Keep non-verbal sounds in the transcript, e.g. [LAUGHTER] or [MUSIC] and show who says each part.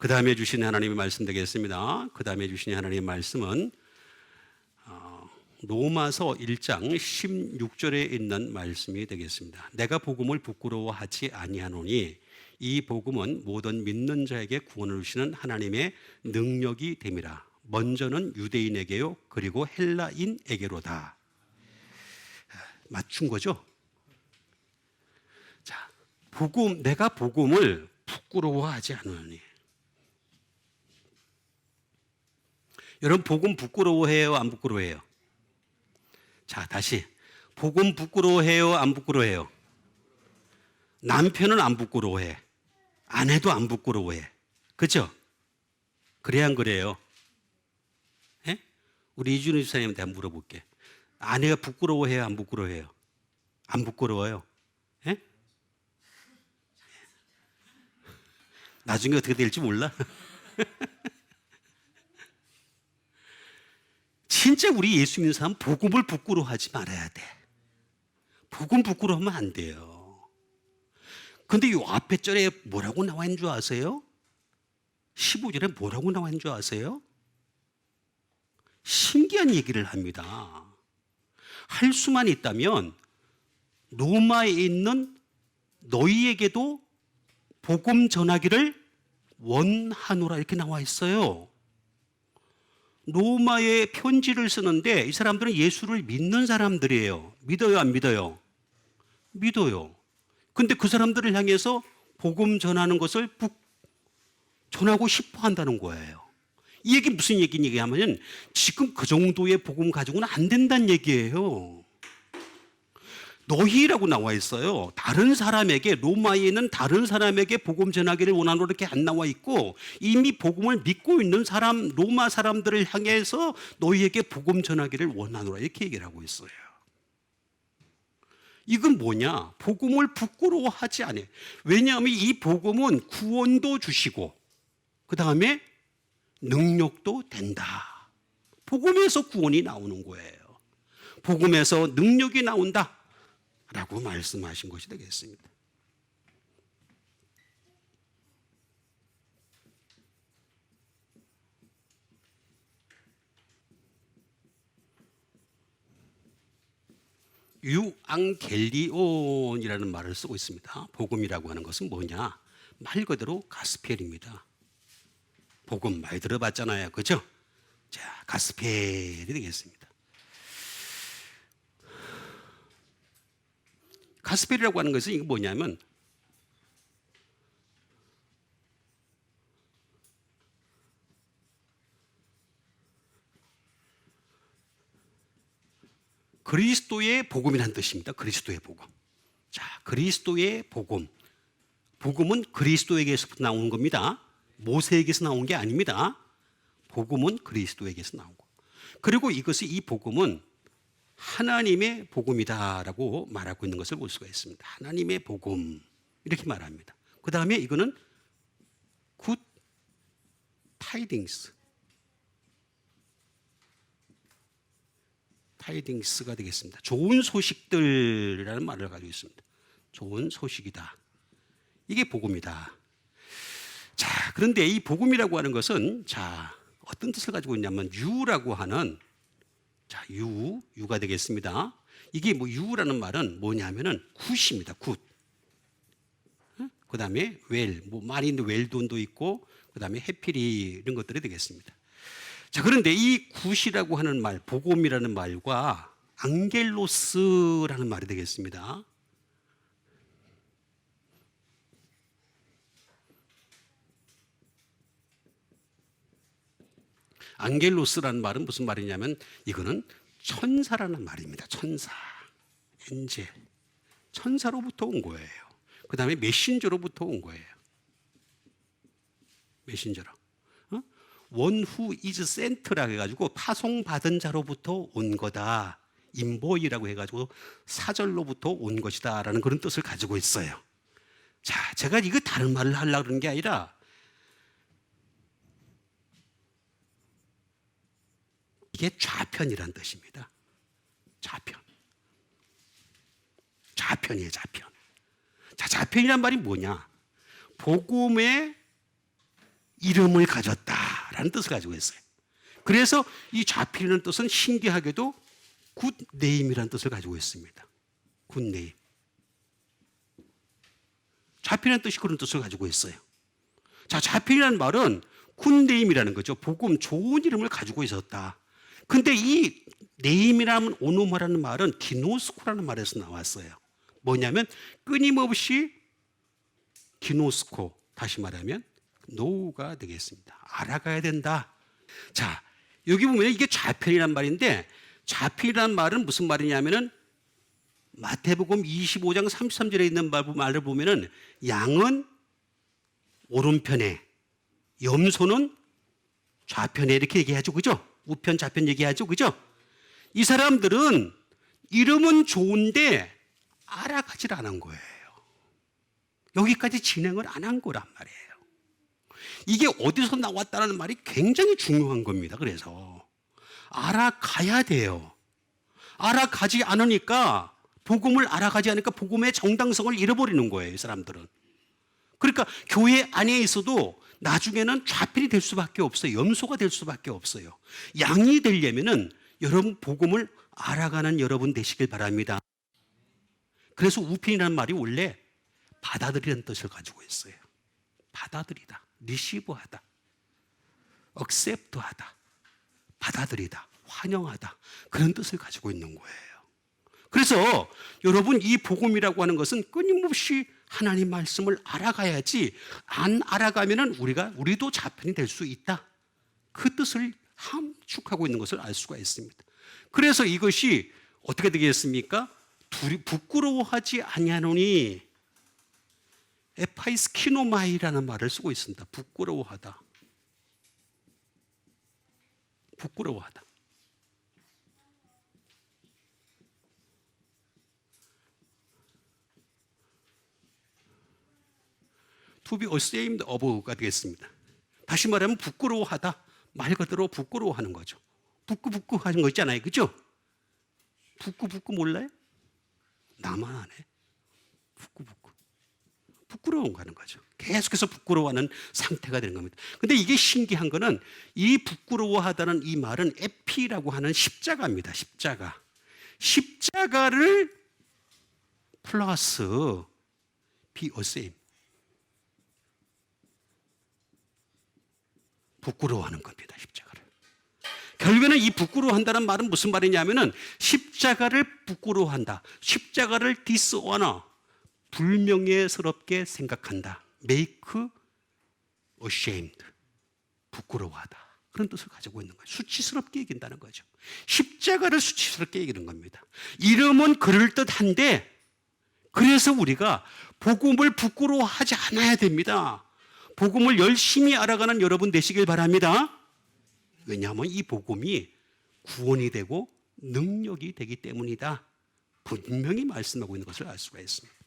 Speaker 1: 그 다음에 주신 하나님의 말씀 되겠습니다. 그 다음에 주신 하나님의 말씀은 어, 로마서 1장 16절에 있는 말씀이 되겠습니다. 내가 복음을 부끄러워하지 아니하노니 이 복음은 모든 믿는 자에게 구원을 주시는 하나님의 능력이 됨이라. 먼저는 유대인에게요, 그리고 헬라인에게로다. 맞춘 거죠? 자, 복음, 내가 복음을 부끄러워하지 않으니. 여러분, 복음 부끄러워해요? 안 부끄러워해요? 자, 다시. 복음 부끄러워해요? 안 부끄러워해요? 남편은 안 부끄러워해. 아내도 안 부끄러워해. 그죠? 그래야 안 그래요? 예? 우리 이준희 집사님한테 한번 물어볼게. 아내가 부끄러워해요? 안 부끄러워해요? 안 부끄러워요? 예? 나중에 어떻게 될지 몰라. [LAUGHS] 진짜 우리 예수 믿는 사람 복음을 부끄러워하지 말아야 돼. 복음 부끄러워하면 안 돼요. 근데 이 앞에 절에 뭐라고 나와 있는 줄 아세요? 15절에 뭐라고 나와 있는 줄 아세요? 신기한 얘기를 합니다. 할 수만 있다면 로마에 있는 너희에게도 복음 전하기를 원하노라 이렇게 나와 있어요. 로마에 편지를 쓰는데 이 사람들은 예수를 믿는 사람들이에요. 믿어요, 안 믿어요? 믿어요. 근데 그 사람들을 향해서 복음 전하는 것을 북 전하고 싶어 한다는 거예요. 이 얘기 무슨 얘기냐면 지금 그 정도의 복음 가지고는 안 된다는 얘기예요. 너희라고 나와 있어요. 다른 사람에게 로마에 있는 다른 사람에게 복음 전하기를 원하노 이렇게 안 나와 있고 이미 복음을 믿고 있는 사람 로마 사람들을 향해서 너희에게 복음 전하기를 원하노라 이렇게 얘기를 하고 있어요. 이건 뭐냐? 복음을 부끄러워하지 않아요. 왜냐하면 이 복음은 구원도 주시고 그 다음에 능력도 된다. 복음에서 구원이 나오는 거예요. 복음에서 능력이 나온다. 라고 말씀하신 것이 되겠습니다. 유앙겔리온이라는 말을 쓰고 있습니다. 복음이라고 하는 것은 뭐냐? 말 그대로 가스펠입니다. 복음 많이 들어봤잖아요. 그죠? 자, 가스펠이 되겠습니다. 가스펠이라고 하는 것은 이게 뭐냐면 그리스도의 복음이라는 뜻입니다. 그리스도의 복음. 자, 그리스도의 복음. 복음은 그리스도에게서 나오는 겁니다. 모세에게서 나온 게 아닙니다. 복음은 그리스도에게서 나오고. 그리고 이것이 이 복음은 하나님의 복음이다라고 말하고 있는 것을 볼 수가 있습니다. 하나님의 복음. 이렇게 말합니다. 그 다음에 이거는 굿 타이딩스. 타이딩스가 되겠습니다. 좋은 소식들이라는 말을 가지고 있습니다. 좋은 소식이다. 이게 복음이다. 자, 그런데 이 복음이라고 하는 것은 자, 어떤 뜻을 가지고 있냐면 유라고 하는 자, 유, 유가 되겠습니다. 이게 뭐 유라는 말은 뭐냐면은 굿입니다. 굿. 그 다음에 웰, 뭐 말이 있는데 웰돈도 있고, 그 다음에 해피리 이런 것들이 되겠습니다. 자, 그런데 이 굿이라고 하는 말, 복음이라는 말과 앙겔로스라는 말이 되겠습니다. 앙겔로스라는 말은 무슨 말이냐면 이거는 천사라는 말입니다. 천사. 엔젤. 천사로부터 온 거예요. 그 다음에 메신저로부터 온 거예요. 메신저로. 어? 원후 이즈 센트라 해가지고 파송받은 자로부터 온 거다. 인보이라고 해가지고 사절로부터 온 것이다라는 그런 뜻을 가지고 있어요. 자, 제가 이거 다른 말을 하려고 그러는 게 아니라 이게 좌편이란 뜻입니다. 좌편. 좌편이에요, 좌편. 자, 좌편이란 말이 뭐냐? 복음의 이름을 가졌다라는 뜻을 가지고 있어요. 그래서 이 좌필이라는 뜻은 신기하게도 굿 네임이라는 뜻을 가지고 있습니다. 굿 네임. 좌필이라는 뜻이 그런 뜻을 가지고 있어요. 자, 좌필이라는 말은 굿 네임이라는 거죠. 복음 좋은 이름을 가지고 있었다. 근데 이 네임이라는 오노마라는 말은 기노스코라는 말에서 나왔어요. 뭐냐면 끊임없이 기노스코 다시 말하면 노우가 되겠습니다. 알아가야 된다. 자, 여기 보면 이게 좌편이란 말인데 좌편이란 말은 무슨 말이냐면은 마태복음 25장 33절에 있는 말- 말을 보면은 양은 오른편에 염소는 좌편에 이렇게 얘기하죠. 그죠? 우편 좌편 얘기하죠. 그죠? 이 사람들은 이름은 좋은데 알아가질 않은 거예요. 여기까지 진행을 안 한 거란 말이에요. 이게 어디서 나왔다는 말이 굉장히 중요한 겁니다. 그래서 알아가야 돼요. 알아가지 않으니까 복음을 알아가지 않으니까 복음의 정당성을 잃어버리는 거예요. 이 사람들은. 그러니까 교회 안에 있어도 나중에는 좌필이 될 수밖에 없어요. 염소가 될 수밖에 없어요. 양이 되려면은 여러분 복음을 알아가는 여러분 되시길 바랍니다. 그래서 우편이라는 말이 원래 받아들이는 뜻을 가지고 있어요. 받아들이다, 리시브하다, 억셉트하다, 받아들이다, 환영하다 그런 뜻을 가지고 있는 거예요. 그래서 여러분 이 복음이라고 하는 것은 끊임없이 하나님 말씀을 알아가야지 안 알아가면은 우리가 우리도 자편이 될 수 있다. 그 뜻을 함축하고 있는 것을 알 수가 있습니다. 그래서 이것이 어떻게 되겠습니까? 둘이 부끄러워하지 아니하노니 에파이스키노마이라는 말을 쓰고 있습니다. 부끄러워하다. 부끄러워하다. To be ashamed of가 되겠습니다. 다시 말하면 부끄러워하다. 말 그대로 부끄러워하는 거죠. 부끄부끄 하는 거 있잖아요. 그죠? 부끄부끄 몰라요? 나만 안 해. 부끄부끄. 부끄러운 가는 거죠. 계속해서 부끄러워하는 상태가 되는 겁니다. 근데 이게 신기한 거는 이 부끄러워하다는 이 말은 에피라고 하는 십자가입니다. 십자가. 십자가를 플러스 비 어셈. 부끄러워하는 겁니다. 십자가를. 결국에는 이 부끄러워한다는 말은 무슨 말이냐면은 십자가를 부끄러워한다. 십자가를 디스오너 불명예스럽게 생각한다. make ashamed 부끄러워하다. 그런 뜻을 가지고 있는 거예요. 수치스럽게 얘긴다는 거죠. 십자가를 수치스럽게 얘기하는 겁니다. 이름은 그럴듯한데 그래서 우리가 복음을 부끄러워하지 않아야 됩니다. 복음을 열심히 알아가는 여러분 되시길 바랍니다. 왜냐하면 이 복음이 구원이 되고 능력이 되기 때문이다. 분명히 말씀하고 있는 것을 알 수가 있습니다.